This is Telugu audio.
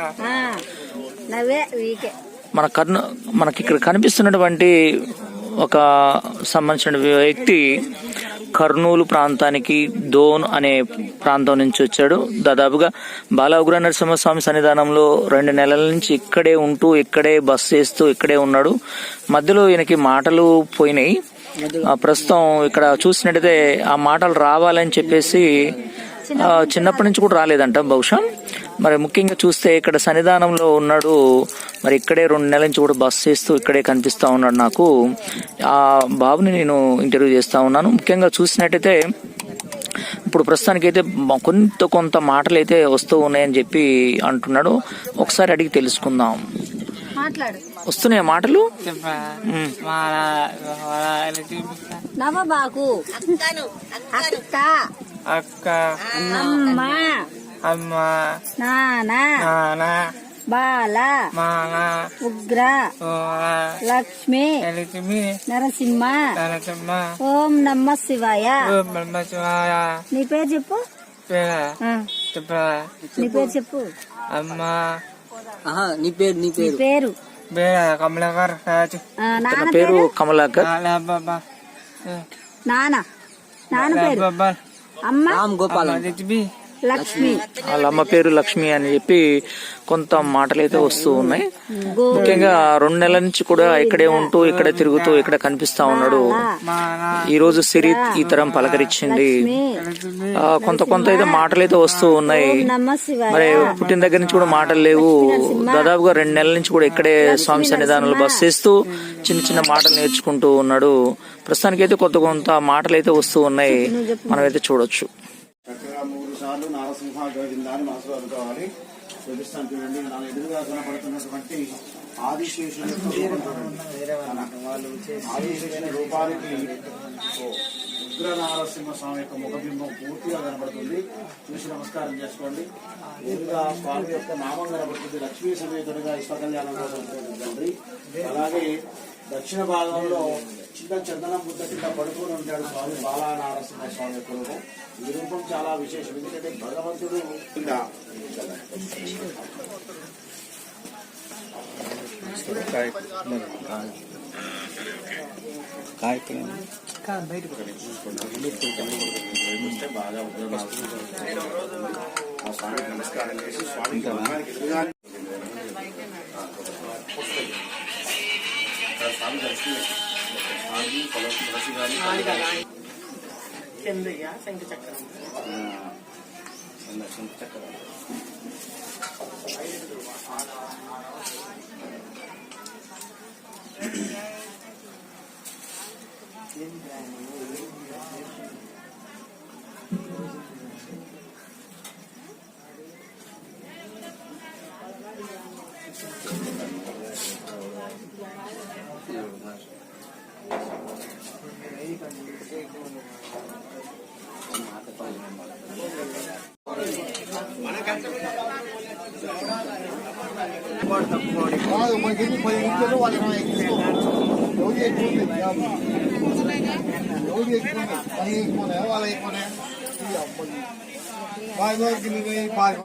ఆ, నవ్వే వీకే. మన కర్ను మనకి ఇక్కడ కనిపిస్తున్నటువంటి ఒక సంబంధించిన వ్యక్తి కర్నూలు ప్రాంతానికి దోన్ అనే ప్రాంతం నుంచి వచ్చాడు. దాదాపుగా బాల ఉగ్ర నరసింహస్వామి సన్నిధానంలో రెండు నెలల నుంచి ఇక్కడే ఉంటూ ఇక్కడే బస్ చేస్తూ ఇక్కడే ఉన్నాడు. మధ్యలో ఈయనకి మాటలు పోయినాయి. ప్రస్తుతం ఇక్కడ చూసినట్టయితే ఆ మాటలు రావాలని చెప్పేసి చిన్నప్పటి నుంచి కూడా రాలేదంట బహుశా. మరి ముఖ్యంగా చూస్తే ఇక్కడ సన్నిధానంలో ఉన్నాడు మరి ఇక్కడే రెండు నెలల నుంచి కూడా బస్ చేస్తూ ఇక్కడే కనిపిస్తా ఉన్నాడు నాకు. ఆ బాబుని నేను ఇంటర్వ్యూ చేస్తా ఉన్నాను. ముఖ్యంగా చూసినట్టయితే ఇప్పుడు ప్రస్తుతానికి అయితే కొంత కొంత మాటలు అయితే వస్తూ ఉన్నాయని చెప్పి అంటున్నాడు. ఒకసారి అడిగి తెలుసుకుందాం. మాట్లాడు. వస్తున్నాయా మాటలు? చెప్పా. అక్క అమ్మ అమ్మ నాన్న నాన్న బాల మామ ఉగ్ర ఓ లక్ష్మి ఎలిచిమి నరసింహ తనచమ్మ ఓం నమ శివాయ. ఓ బ్రహ్మశివాయ నీ పేరు చెప్పు? చెప్పరా? నీ పేరు చెప్పు. అమ్మ. నీ పేరు నీ నీ పేరు. పేరు? కమలకర్ పేరు? కమలాకర్. నాన్న నాన్న పేరు? আম্মা? আম গোপাল। দিবি లక్ష్మి. వాళ్ళ అమ్మ పేరు లక్ష్మి అని చెప్పి కొంత మాటలు అయితే వస్తూ ఉన్నాయి. ముఖ్యంగా రెండు నెలల నుంచి కూడా ఇక్కడే ఉంటూ ఇక్కడే తిరుగుతూ ఇక్కడ కనిపిస్తా ఉన్నాడు. ఈ రోజు సిరి ఈ తరం పలకరించింది. కొంత కొంత అయితే మాటలు అయితే వస్తూ ఉన్నాయి. మరి పుట్టిన దగ్గర నుంచి కూడా మాటలు లేవు. దాదాపుగా రెండు నెలల నుంచి కూడా ఇక్కడే స్వామి సన్నిధానంలో బస్ చేస్తూ చిన్న చిన్న మాటలు నేర్చుకుంటూ ఉన్నాడు. ప్రస్తుతానికి అయితే కొత్త కొంత మాటలు అయితే వస్తూ ఉన్నాయి. మనమైతే చూడొచ్చు. సార్లు నారసింహ అని మనసులో అనుకోవాలి చూపిస్తాను చూడండి. నా ఎదురుగా కనపడుతున్నటువంటి ఆదిశేషుని ఆదిశేషుని రూపానికి ఓ ఉగ్ర నారసింహ స్వామి యొక్క ముఖబింబం పూర్తిగా కనబడుతుంది చూసి నమస్కారం చేసుకోండి. ఎదురుగా స్వామి యొక్క నామం కనబడుతుంది లక్ష్మీ సమేతుడిగా ఇష్ట కళ్యాణం కోసం అలాగే దక్షిణ భాగంలో చిన్న చందనం ముద్ద కింద పడుకొని ఉంటాడు స్వామి బాలా నారసింహ స్వామి యొక్క రూపం ఈ రూపం చాలా విశేషం. ఎందుకంటే భగవంతుడు బాగా ఆ స్వామికి నమస్కారం చేసి స్వామి దర్శనం శంఖ చక్రం శంఖ చక్రం వాళ్ళు ఎవరు ఎక్కువ ఎవరు ఎక్కువ